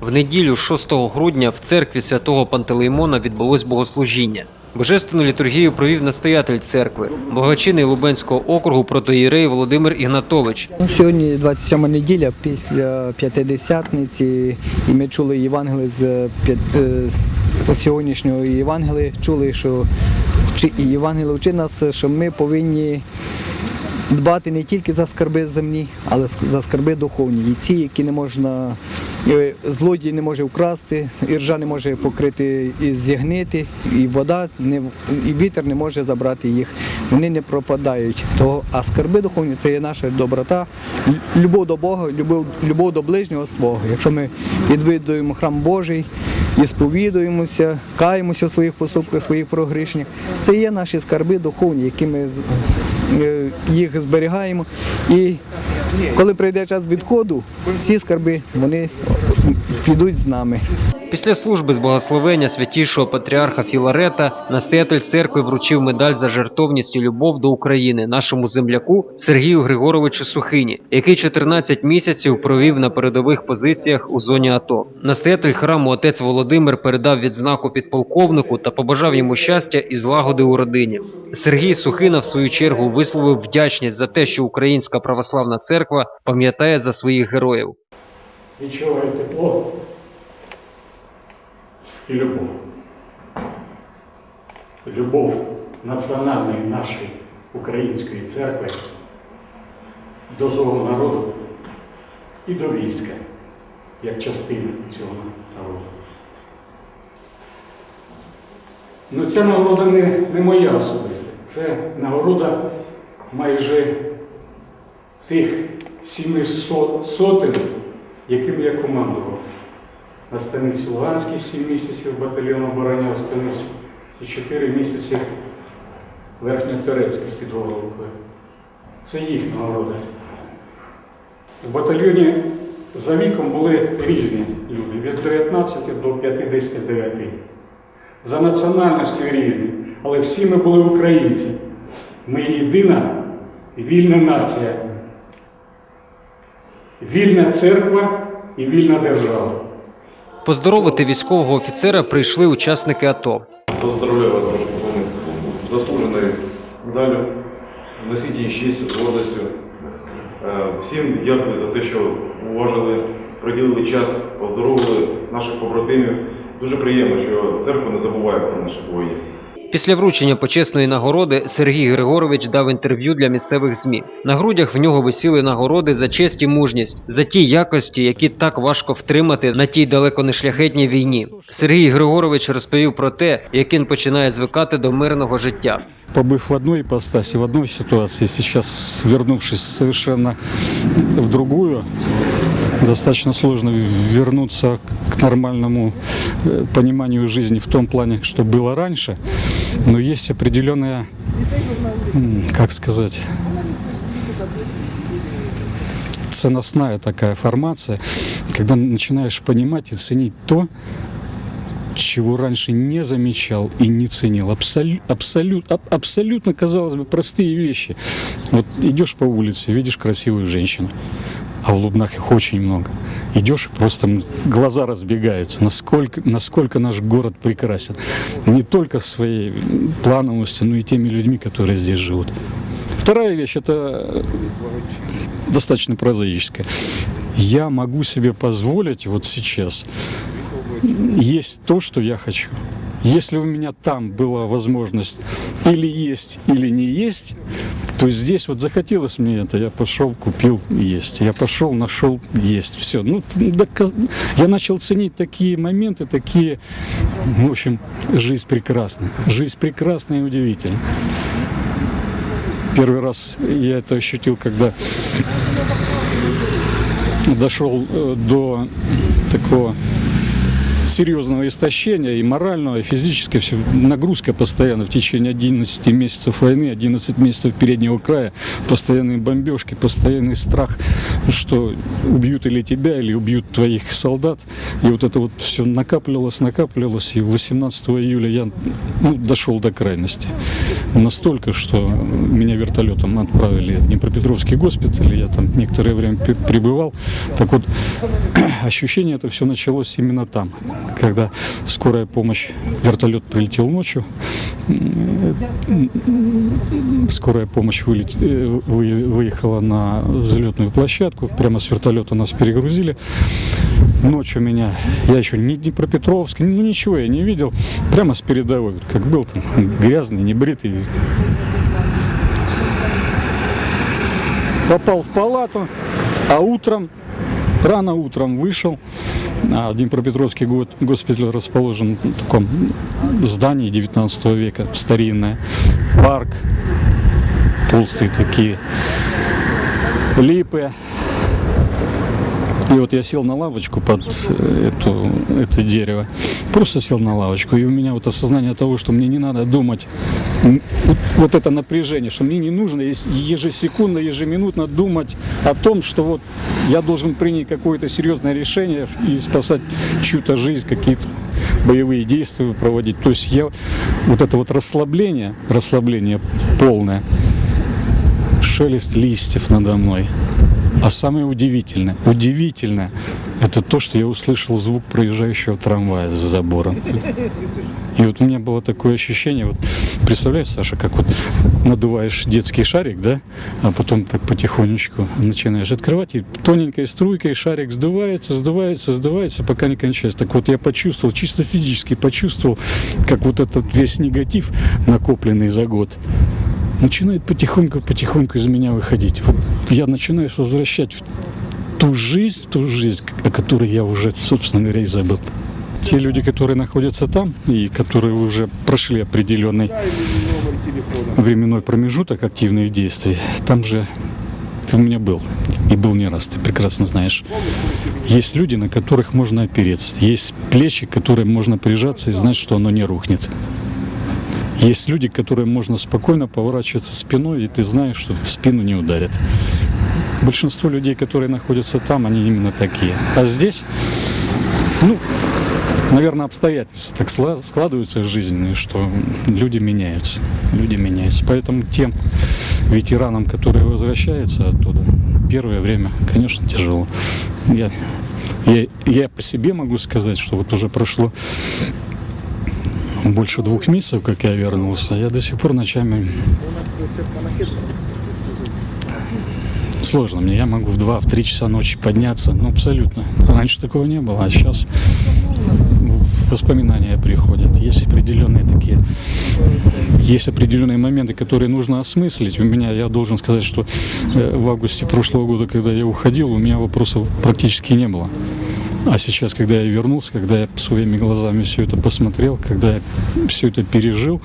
В неділю 6 грудня в церкві святого Пантелеймона відбулось богослужіння. Божественну літургію провів настоятель церкви, благочинний Лубенського округу протоїрей Володимир Ігнатович. Ну, Сьогодні 27 неділя після п'ятидесятниці, і ми чули п'ят- е, з сьогоднішнього Євангелія. Чули, що і вчить нас, що ми повинні дбати не тільки за скарби земні, але за скарби духовні. І ці, які не можна, е, злодій не може вкрасти, іржа не може покрити і зігнити, і вода, не, і вітер не може забрати їх. Вони не пропадають. Того, а скарби духовні це є наша доброта, любов до Бога, любов, любов до ближнього свого. Якщо ми відвідуємо храм Божий і сповідуємося, каємося у своїх поступках, своїх прогрішеннях, це є наші скарби духовні, які ми їх зберігаємо. І коли прийде час відходу, ці скарби вони підуть з нами. Після служби з благословення святішого патріарха Філарета настоятель церкви вручив медаль за жертовність і любов до України нашому земляку Сергію Григоровичу Сухині, який 14 місяців провів на передових позиціях у зоні АТО. Настоятель храму отець Володимир передав відзнаку підполковнику та побажав йому щастя і злагоди у родині. Сергій Сухина, в свою чергу, висловив вдячність за те, що Українська православна церква пам'ятає за своїх героїв. відчуваю тепло і любов. Любов національної нашої української церкви до свого народу і до війська, як частини цього народу. Ну, ця нагорода не, не моя особиста, це нагорода майже тих сіми со- сотень, яким я командував. На станиці Луганській 7 місяців батальйон обороняв станицю і 4 місяці Верхньоторецька під Горловкою. Це їх нагорода. В батальйоні за віком були різні люди, від 19 до 59. За національністю різні, але всі ми були українці. Ми єдина вільна нація, вільна церква і вільна держава. Поздоровити військового офіцера прийшли учасники АТО. Поздравляю вас, заслуженной медалью. Носіть її честю, з гордостю. Е, Всім дякую за те, що уважили, приділили час, поздоровили наших побратимів. Дуже приємно, що церква не забуває про наших воїнів. Після вручення почесної нагороди Сергій Григорович дав інтерв'ю для місцевих ЗМІ. На грудях в нього висіли нагороди за честь і мужність, за ті якості, які так важко втримати на тій далеко не шляхетній війні. Сергій Григорович розповів про те, як він починає звикати до мирного життя. побыв в одной ипостаси, в одной ситуации, сейчас вернувшись совершенно в другую, достаточно сложно вернуться к нормальному э, пониманию жизни в том плане, что было раньше. Но есть определенная, как сказать, ценностная такая формация, когда начинаешь понимать и ценить то, чего раньше не замечал и не ценил. Абсолю- абсолют- аб- абсолютно, казалось бы, простые вещи. Вот идешь по улице, видишь красивую женщину, а в Лубнах их очень много. Идешь просто глаза разбегаются, насколько, насколько наш город прекрасен. Не только своей плановостью, но и теми людьми, которые здесь живут. Вторая вещь – это достаточно прозаическая. Я могу себе позволить вот сейчас есть то, что я хочу. Если у меня там была возможность или есть, или не есть, то здесь вот захотелось мне это, я пошел, купил, есть. Я пошел, нашел, есть. Все. Ну, доказ- я начал ценить такие моменты, такие, в общем, жизнь прекрасна. Жизнь прекрасна и удивительна. Первый раз я это ощутил, когда дошел э, до такого серьезного истощения и морального, и физического. Все, нагрузка постоянно в течение 11 месяцев войны, 11 месяцев переднего края, постоянные бомбежки, постоянный страх, что убьют или тебя, или убьют твоих солдат. И вот это вот все накапливалось, накапливалось, и 18 июля я ну, дошел до крайности. Настолько, что меня вертолетом отправили в Днепропетровский госпиталь, я там некоторое время пребывал. Так вот, ощущение это все началось именно там, когда скорая помощь, вертолет прилетел ночью, скорая помощь вылет- э, вы- выехала на взлетную площадку, прямо с вертолета нас перегрузили. Ночью меня, я еще ни Днепропетровск, ну ничего я не видел, прямо с передовой, как был там, грязный, небритый. Попал в палату, а утром, рано утром вышел, а Днепропетровский го- госпиталь расположен в таком здании 19 века, старинное, парк, толстые такие липы. И вот я сел на лавочку под э, эту, это дерево. Просто сел на лавочку. И у меня вот осознание того, что мне не надо думать. Вот, вот это напряжение, что мне не нужно ес- ежесекундно, ежеминутно думать о том, что вот я должен принять какое-то серьезное решение и спасать чью-то жизнь, какие-то боевые действия проводить. То есть я вот это вот расслабление, расслабление полное, шелест листьев надо мной. А самое удивительное, удивительное, это то, что я услышал звук проезжающего трамвая за забором. И вот у меня было такое ощущение, вот представляешь, Саша, как вот надуваешь детский шарик, да, а потом так потихонечку начинаешь открывать, и тоненькой струйкой шарик сдувается, сдувается, сдувается, пока не кончается. Так вот я почувствовал, чисто физически почувствовал, как вот этот весь негатив, накопленный за год, начинает потихоньку-потихоньку из меня выходить. Вот я начинаю возвращать в ту жизнь, в ту жизнь, о которой я уже, собственно говоря, и забыл. Те люди, которые находятся там и которые уже прошли определенный временной промежуток активных действий, там же ты у меня был. И был не раз, ты прекрасно знаешь. Есть люди, на которых можно опереться. Есть плечи, к которым можно прижаться и знать, что оно не рухнет. Есть люди, которым можно спокойно поворачиваться спиной, и ты знаешь, что в спину не ударят. Большинство людей, которые находятся там, они именно такие. А здесь, ну, наверное, обстоятельства так складываются жизненные, что люди меняются. Люди меняются. Поэтому тем ветеранам, которые возвращаются оттуда, первое время, конечно, тяжело. Я, я, я по себе могу сказать, что вот уже прошло больше двух месяцев, как я вернулся, я до сих пор ночами сложно мне. Я могу в 2-3 часа ночи подняться. Ну, абсолютно. Раньше такого не было, а сейчас воспоминания приходят. Есть определенные такие, есть определенные моменты, которые нужно осмыслить. У меня, я должен сказать, что э, в августе прошлого года, когда я уходил, у меня вопросов практически не было. А сейчас, когда я вернулся, когда я своими глазами все это посмотрел, когда я все это пережил,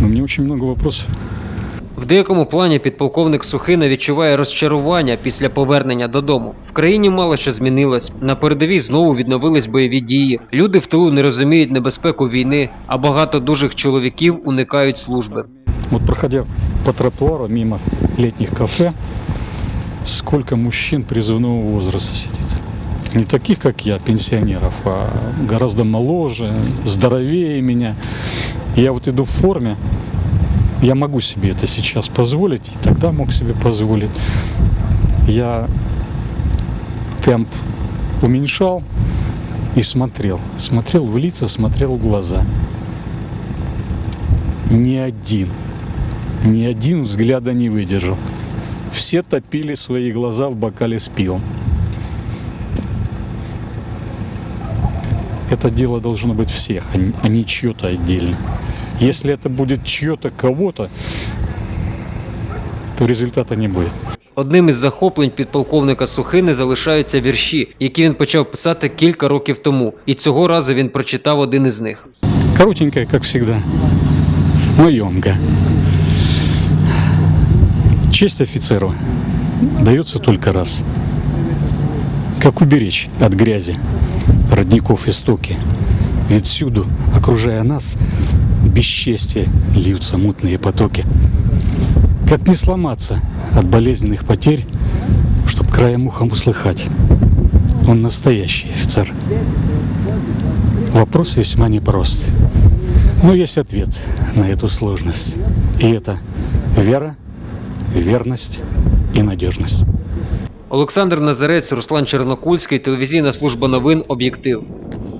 ну, мне очень много вопросов. В деякому плані підполковник Сухина відчуває розчарування після повернення додому. В країні мало що змінилось. На передовій знову відновились бойові дії. Люди в тилу не розуміють небезпеку війни, а багато дужих чоловіків уникають служби. Вот проходя по тротуару мимо летних кафе, сколько мужчин призывного возраста сидит. Не таких, как я, пенсионеров, а гораздо моложе, здоровее меня. Я вот иду в форме, я могу себе это сейчас позволить, и тогда мог себе позволить. Я темп уменьшал и смотрел. Смотрел в лица, смотрел в глаза. Ни один ни один взгляда не выдержал. Все топили свои глаза в бокале с пивом. Это дело должно быть всех, а не- а не чье-то отдельно. Если это будет чье-то кого-то, то результата не будет. Одним із захоплень підполковника Сухини залишаються вірші, які він почав писати кілька років тому, і цього разу він прочитав один із них. Коротенькая, как всегда, но емкая. Честь офицеру дается только раз. Как уберечь от грязи Родников истоки? Ведь всюду, окружая нас, бесчестие льются мутные потоки. Как не сломаться от болезненных потерь, чтоб краем ухом услыхать? Он настоящий офицер. Вопрос весьма непрост. Но есть ответ на эту сложность. И это вера, верность и надежность. Олександр Назарець, Руслан Чернокульський, телевізійна служба новин Об'єктив.